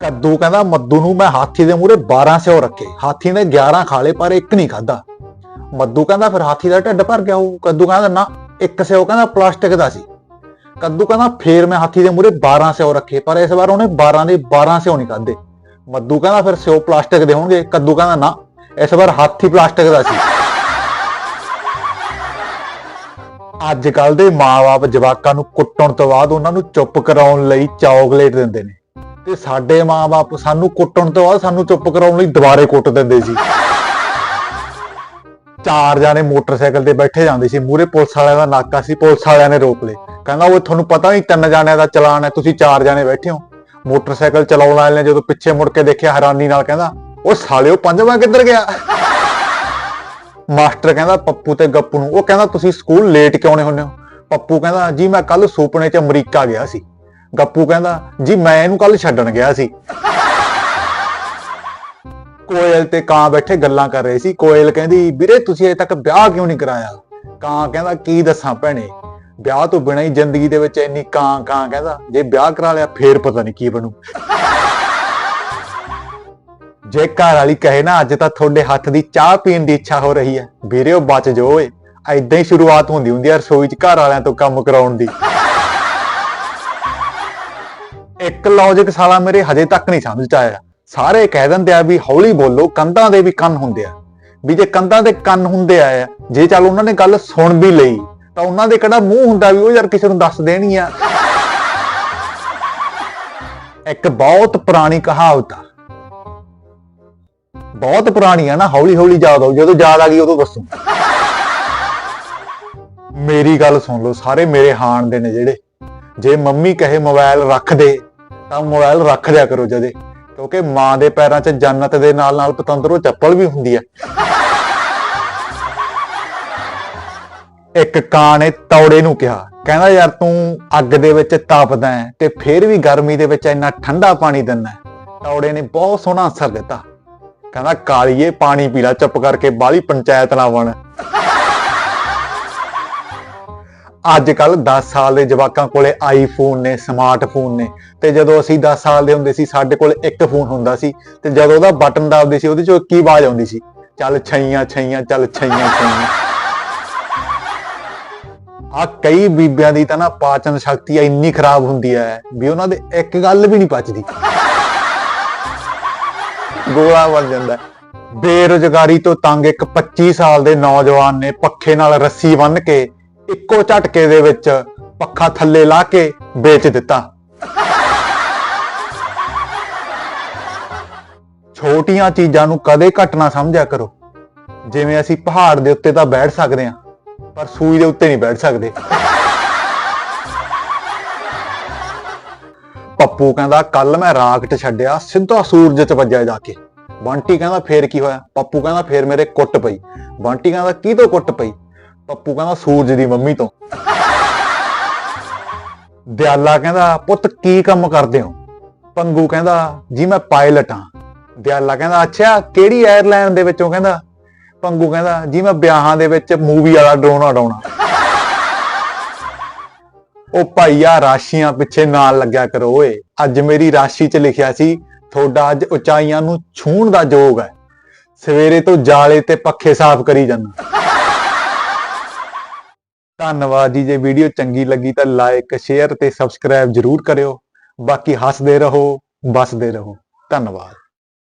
ਕੱਦੂ ਕਹਿੰਦਾ, ਮੱਦੂ ਨੂੰ ਮੈਂ ਹਾਥੀ ਦੇ ਮੂਹਰੇ 12 ਸਿਓ ਰੱਖੇ। ਹਾਥੀ ਨੇ 11 ਖਾ ਲਏ ਪਰ ਇੱਕ ਨਹੀਂ ਖਾਦਾ ਮੱਦੂ ਕਹਿੰਦਾ, ਫਿਰ ਹਾਥੀ ਦਾ ਢਿੱਡ ਭਰ ਗਿਆ ਉਹ ਕੱਦੂ ਕਹਿੰਦਾ, ਨਾ, ਇੱਕ ਸਿਓ ਕਹਿੰਦਾ, ਪਲਾਸਟਿਕ ਦਾ ਸੀ। ਕੱਦੂ ਕਹਿੰਦਾ, ਫੇਰ ਮੈਂ ਹਾਥੀ ਦੇ ਮੂਹਰੇ 12 ਸਿਓ ਰੱਖੇ, ਪਰ ਇਸ ਵਾਰ ਉਹਨੇ 12 ਦੇ 12 ਸਿਓ ਨਹੀਂ ਖਾਦੇ ਮੱਦੂ ਕਹਿੰਦਾ, ਫਿਰ ਸਿਓ ਪਲਾਸਟਿਕ ਦੇ ਹੋਣਗੇ। ਕੱਦੂ ਕਹਿੰਦਾ, ਨਾ, ਇਸ ਵਾਰ ਹਾਥੀ ਪਲਾਸਟਿਕ ਦਾ ਸੀ। ਅੱਜ ਕੱਲ ਦੇ ਮਾਪੇ ਜਵਾਕਾਂ ਨੂੰ ਕੁੱਟਣ ਤੋਂ ਬਾਅਦ ਉਹਨਾਂ ਨੂੰ ਚੁੱਪ ਕਰਾਉਣ ਲਈ ਚਾਕਲੇਟ ਦਿੰਦੇ ਨੇ। ਤੇ ਸਾਡੇ ਮਾਪੇ ਸਾਨੂੰ ਕੁੱਟਣ ਤੋਂ ਬਾਅਦ ਸਾਨੂੰ ਚੁੱਪ ਕਰਾਉਣ ਲਈ ਦੁਬਾਰੇ ਕੁੱਟ ਦਿੰਦੇ ਸੀ। ਚਾਰ ਜਾਣੇ ਮੋਟਰਸਾਈਕਲ ਤੇ ਬੈਠੇ ਜਾਂਦੇ ਸੀ। ਮੂਰੇ ਪੁਲਿਸ ਵਾਲਿਆਂ ਦਾ ਨਾਕਾ ਸੀ। ਪੁਲਿਸ ਵਾਲਿਆਂ ਨੇ ਰੋਕ ਲਏ। ਕਹਿੰਦਾ ਉਹ ਤੁਹਾਨੂੰ ਪਤਾ ਨਹੀਂ ਤਿੰਨ ਜਾਣਿਆਂ ਦਾ ਚਲਾਨ ਹੈ, ਤੁਸੀਂ ਚਾਰ ਜਾਣੇ ਬੈਠੇ ਹੋ। ਮੋਟਰਸਾਈਕਲ ਚਲਾਉਣ ਵਾਲੇ ਨੇ ਜਦੋਂ ਪਿੱਛੇ ਮੁੜ ਕੇ ਦੇਖਿਆ ਹੈਰਾਨੀ ਨਾਲ ਕਹਿੰਦਾ ਉਹ ਸਾਲਿਓ, ਪੰਜਵਾਂ ਕਿੱਧਰ ਗਿਆ? ਮਾਸਟਰ ਕਹਿੰਦਾ, ਪੱਪੂ ਤੇ ਗੱਪੂ ਨੂੰ। ਉਹ ਕਹਿੰਦਾ, ਤੁਸੀਂ ਸਕੂਲ ਲੇਟ ਕਿਉਂ ਨਹੀਂ ਹੁੰਦੇ ਹੋ? ਪੱਪੂ ਕਹਿੰਦਾ, ਜੀ, ਮੈਂ ਕੱਲ ਸੁਪਨੇ 'ਚ ਅਮਰੀਕਾ ਗਿਆ ਸੀ। ਗੱਪੂ ਕਹਿੰਦਾ, ਜੀ, ਮੈਂ ਇਹਨੂੰ ਕੱਲ ਛੱਡਣ ਗਿਆ ਸੀ। ਕੋਇਲ ਤੇ ਕਾਂ ਬੈਠੇ ਗੱਲਾਂ ਕਰ ਰਹੇ ਸੀ। ਕੋਇਲ ਕਹਿੰਦੀ, ਵੀਰੇ, ਤੁਸੀਂ ਅਜੇ ਤੱਕ ਵਿਆਹ ਕਿਉਂ ਨਹੀਂ ਕਰਾਇਆ? ਕਾਂ ਕਹਿੰਦਾ, ਕੀ ਦੱਸਾਂ ਭੈਣੇ? ਵਿਆਹ ਤੋਂ ਬਿਨਾਂ ਹੀ ਜ਼ਿੰਦਗੀ ਦੇ ਵਿੱਚ ਇੰਨੀ ਕਾਂ ਕਾਂ ਕਹਿੰਦਾ, ਜੇ ਵਿਆਹ ਕਰਾ ਲਿਆ, ਫੇਰ ਪਤਾ ਨਹੀਂ ਕੀ ਬਣੂ। ਜੇ ਘਰ ਵਾਲੀ ਕਹੇ ਨਾ, ਅੱਜ ਤਾਂ ਤੁਹਾਡੇ ਹੱਥ ਦੀ ਚਾਹ ਪੀਣ ਦੀ ਇੱਛਾ ਹੋ ਰਹੀ ਹੈ। ਵੀਰੇ, ਉਹ ਬਚ ਜੋ ਓਏ। ਐਦਾਂ ਹੀ ਸ਼ੁਰੂਆਤ ਹੁੰਦੀ ਹੁੰਦੀ ਹੈ ਰਸੋਈ 'ਚ ਘਰ ਵਾਲਿਆਂ ਤੋਂ ਕੰਮ ਕਰਾਉਣ ਦੀ। ਇੱਕ ਲੌਜਿਕ ਸਾਲਾ ਮੇਰੇ ਹਜੇ ਤੱਕ ਨਹੀਂ ਸਮਝ ਚ ਆਇਆ। ਸਾਰੇ ਕਹਿ ਦਿੰਦੇ ਆ ਵੀ ਹੌਲੀ ਬੋਲੋ, ਕੰਧਾਂ ਦੇ ਵੀ ਕੰਨ ਹੁੰਦੇ ਆ। ਵੀ ਜੇ ਕੰਧਾਂ ਦੇ ਕੰਨ ਹੁੰਦੇ ਆ, ਜੇ ਚੱਲ ਉਹਨਾਂ ਨੇ ਗੱਲ ਸੁਣ ਵੀ ਲਈ, ਤਾਂ ਉਹਨਾਂ ਦੇ ਕਿਹੜਾ ਮੂੰਹ ਹੁੰਦਾ ਵੀ ਉਹ ਯਾਰ ਕਿਸੇ ਨੂੰ ਦੱਸ ਦੇਣੀ ਆ। ਇੱਕ ਬਹੁਤ ਪੁਰਾਣੀ ਕਹਾਵਤ ਆ ਬਹੁਤ ਪੁਰਾਣੀ ਆ ਨਾ, ਹੌਲੀ ਹੌਲੀ ਯਾਦ ਆਉ ਜਦੋਂ ਯਾਦ ਆ ਗਈ ਉਦੋਂ ਦੱਸੂ। ਮੇਰੀ ਗੱਲ ਸੁਣ ਲਓ, ਸਾਰੇ ਮੇਰੇ ਹਾਣ ਦੇ ਨੇ ਜਿਹੜੇ। ਜੇ ਮੰਮੀ ਕਹੇ ਮੋਬਾਈਲ ਰੱਖ ਦੇ, ਤਾਂ ਮੋਬਾਈਲ ਰੱਖ ਦਿਆ ਕਰੋ ਜਦੇ। ਕਿਉਂਕਿ ਮਾਂ ਦੇ ਪੈਰਾਂ 'ਚ ਜੰਨਤ ਦੇ ਨਾਲ ਨਾਲ ਪਤੰਦਰੋਂ ਚੱਪਲ ਵੀ ਹੁੰਦੀ ਹੈ ਇੱਕ ਕਾਂ ਨੇ ਤੌੜੇ ਨੂੰ ਕਿਹਾ, ਕਹਿੰਦਾ, ਯਾਰ ਤੂੰ ਅੱਗ ਦੇ ਵਿੱਚ ਤਪਦਾ ਹੈ ਤੇ ਫਿਰ ਵੀ ਗਰਮੀ ਦੇ ਵਿੱਚ ਇੰਨਾ ਠੰਡਾ ਪਾਣੀ ਦਿੰਦਾ ਤੌੜੇ ਨੇ ਬਹੁਤ ਸੋਹਣਾ ਅਸਰ ਦਿੱਤਾ। ਕਹਿੰਦਾ, ਕਾਲੀਏ, ਪਾਣੀ ਪੀ ਲੈ, ਚੁੱਪ ਕਰਕੇ ਬਾਲੀ ਪੰਚਾਇਤ ਨਾ ਬਣ। ਅੱਜ ਕੱਲ 10 ਸਾਲ ਦੇ ਜਵਾਕਾਂ ਕੋਲੇ ਆਈਫੋਨ ਨੇ ਸਮਾਰਟਫੋਨ ਨੇ ਤੇ ਜਦੋਂ ਅਸੀਂ 10 ਸਾਲ ਦੇ ਹੁੰਦੇ ਸੀ, ਸਾਡੇ ਕੋਲ ਇੱਕ ਫੋਨ ਹੁੰਦਾ ਸੀ ਤੇ ਜਦੋਂ ਉਹਦਾ ਬਟਨ ਦਬਦੇ ਸੀ, ਉਹਦੇ ਚੋਂ ਕੀ ਆਵਾਜ਼ ਆਉਂਦੀ ਸੀ, ਚੱਲ ਛਈਆਂ ਛਈਆਂ, ਚੱਲ ਛਈਆਂ ਛਈਆਂ। ਆ ਕਈ ਬੀਬਿਆਂ ਦੀ ਤਾਂ ਨਾ ਪਾਚਨ ਸ਼ਕਤੀ ਇੰਨੀ ਖਰਾਬ ਹੁੰਦੀ ਹੈ ਵੀ ਉਹਨਾਂ ਦੇ ਇੱਕ ਗੱਲ ਵੀ ਨਹੀਂ ਪਚਦੀ। ਗੋਲਾ ਬਣ ਜਾਂਦਾ ਹੈ। ਬੇਰੁਜ਼ਗਾਰੀ ਤੋਂ ਤੰਗ ਇੱਕ 25 ਸਾਲ ਦੇ ਨੌਜਵਾਨ ਨੇ ਪੱਖੇ ਨਾਲ ਰੱਸੀ ਬੰਨ੍ਹ ਕੇ ਇੱਕੋ ਝਟਕੇ ਦੇ ਵਿੱਚ ਪੱਖਾ ਥੱਲੇ ਲਾ ਕੇ ਵੇਚ ਦਿੱਤਾ। ਛੋਟੀਆਂ ਚੀਜ਼ਾਂ ਨੂੰ ਕਦੇ ਘੱਟ ਨਾ ਸਮਝਿਆ ਕਰੋ। ਜਿਵੇਂ ਅਸੀਂ ਪਹਾੜ ਦੇ ਉੱਤੇ ਤਾਂ ਬੈਠ ਸਕਦੇ ਹਾਂ, ਪਰ ਸੂਈ ਦੇ ਉੱਤੇ ਨਹੀਂ ਬੈਠ ਸਕਦੇ। ਪੱਪੂ ਕਹਿੰਦਾ ਕੱਲ ਮੈਂ ਰਾਕਟ ਛੱਡਿਆ, ਸਿੱਧਾ ਸੂਰਜ 'ਚ ਵੱਜਿਆ ਜਾ ਕੇ। ਬੰਟੀ ਕਹਿੰਦਾ ਫੇਰ ਕੀ ਹੋਇਆ? ਪੱਪੂ ਕਹਿੰਦਾ ਫੇਰ ਮੇਰੇ ਕੁੱਟ ਪਈ। ਬੰਟੀ ਕਹਿੰਦਾ ਕੀ ਤੋਂ ਕੁੱਟ ਪਈ? ਪੱਪੂ ਕਹਿੰਦਾ ਸੂਰਜ ਦੀ ਮੰਮੀ ਤੋਂ। ਦਿਆਲਾ ਕਹਿੰਦਾ, ਪੁੱਤ ਕੀ ਕੰਮ ਕਰਦੇ ਹੋ? ਪੰਗੂ ਕਹਿੰਦਾ, ਜੀ ਮੈਂ ਪਾਇਲਟ ਹਾਂ। ਦਿਆਲਾ ਕਹਿੰਦਾ, ਅੱਛਾ, ਕਿਹੜੀ 에ਅਰਲਾਈਨ ਦੇ ਵਿੱਚੋਂ? ਕਹਿੰਦਾ, ਪੰਗੂ ਕਹਿੰਦਾ, ਜੀ ਮੈਂ ਵਿਆਹਾਂ ਦੇ ਵਿੱਚ ਮੂਵੀ ਵਾਲਾ ਡਰੋਨ ਉਡਾਉਣਾ। ਉਹ ਭਾਈਆ, ਰਾਸ਼ੀਆਂ ਪਿੱਛੇ ਨਾਲ ਲੱਗਿਆ ਕਰੋ ਓਏ। ਅੱਜ ਮੇਰੀ ਰਾਸ਼ੀ 'ਚ ਲਿਖਿਆ ਸੀ ਤੁਹਾਡਾ ਅੱਜ ਉਚਾਈਆਂ ਨੂੰ ਛੂਹਣ ਦਾ ਯੋਗ ਹੈ। ਸਵੇਰੇ ਤੋਂ ਜਾਲੇ ਤੇ ਪੱਖੇ ਸਾਫ਼ ਕਰੀ ਜਾਂਦਾ। ਧੰਨਵਾਦ ਜੀ, ਜੇ ਵੀਡੀਓ ਚੰਗੀ ਲੱਗੀ ਤਾਂ ਲਾਈਕ ਸ਼ੇਅਰ ਤੇ ਸਬਸਕ੍ਰਾਈਬ ਜਰੂਰ ਕਰਿਓ। ਬਾਕੀ ਹੱਸਦੇ ਰਹੋ ਬਸਦੇ ਰਹੋ। ਧੰਨਵਾਦ।